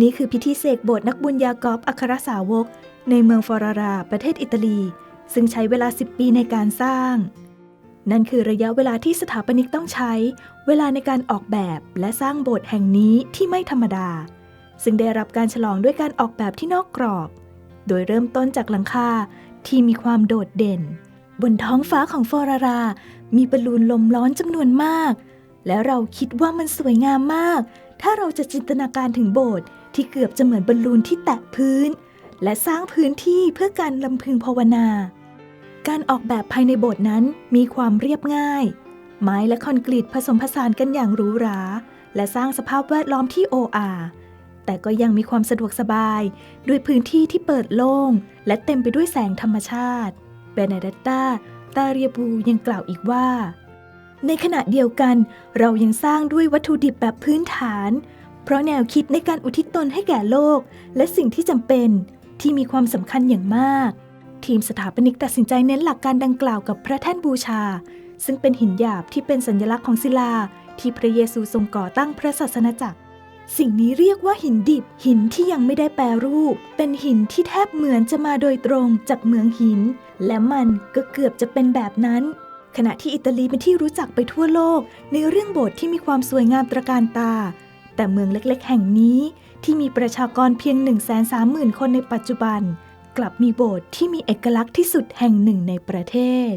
นี่คือพิธีเสกโบสถ์นักบุญยากอบอัครสาวก ในเมืองฟอรารา ประเทศอิตาลี ซึ่งใช้เวลา 10 ปีในการสร้าง นั่นคือระยะเวลาที่สถาปนิกต้องใช้ เวลาในการออกแบบและสร้างโบสถ์แห่งนี้ที่ไม่ธรรมดา ซึ่งได้รับการฉลองด้วยการออกแบบที่นอกกรอบ โดยเริ่มต้นจากหลังคาที่มีความโดดเด่น บนท้องฟ้าของฟอรารา มีบอลลูนลมร้อนจำนวนมาก และเราคิดว่ามันสวยงามมาก ถ้าเราจะจินตนาการถึงโบสถ์ที่เกือบจะเหมือนบอลลูนที่แตะพื้น และสร้างพื้นที่เพื่อการลำพึงภาวนา การออกแบบภายในโบสถ์นั้นมีความเรียบง่าย ไม้และคอนกรีตผสมผสานกันอย่างหรูหรา และสร้างสภาพแวดล้อมที่โออาแต่ก็ยังมีความสะดวกสบาย ด้วยพื้นที่ที่เปิดโล่ง และเต็มไปด้วยแสงธรรมชาติเบเนเดตตาตาเรียบูยังกล่าวอีกว่า ในขณะเดียวกัน เรายังสร้างด้วยวัตถุดิบแบบพื้นฐาน เพราะแนวคิดในการอุทิศตนให้แก่โลก และสิ่งที่จำเป็นที่มีความสำคัญอย่างมาก ทีมสถาปนิกตัดสินใจเน้นหลักการดังกล่าวกับพระแท่นบูชา ซึ่งเป็นหินหยาบที่เป็นสัญลักษณ์ของศิลา ที่พระเยซูทรงก่อตั้งพระศาสนาจักร สิ่งนี้เรียกว่าหินดิบ หินที่ยังไม่ได้แปรรูป เป็นหินที่แทบเหมือนจะมาโดยตรงจากเมืองหิน และมันก็เกือบจะเป็นแบบนั้น ขณะที่อิตาลีเป็นที่รู้จักไปทั่วโลก ในเรื่องโบสถ์ที่มีความสวยงามตระการตา แต่เมืองเล็กๆ แห่งนี้ที่มีประชากรเพียง 1 3 0 0 0 0 คนในปัจจุบัน กลับมีโบสถ์ที่มีเอกลักษณ์ที่สุดแห่งหนึ่งในประเทศ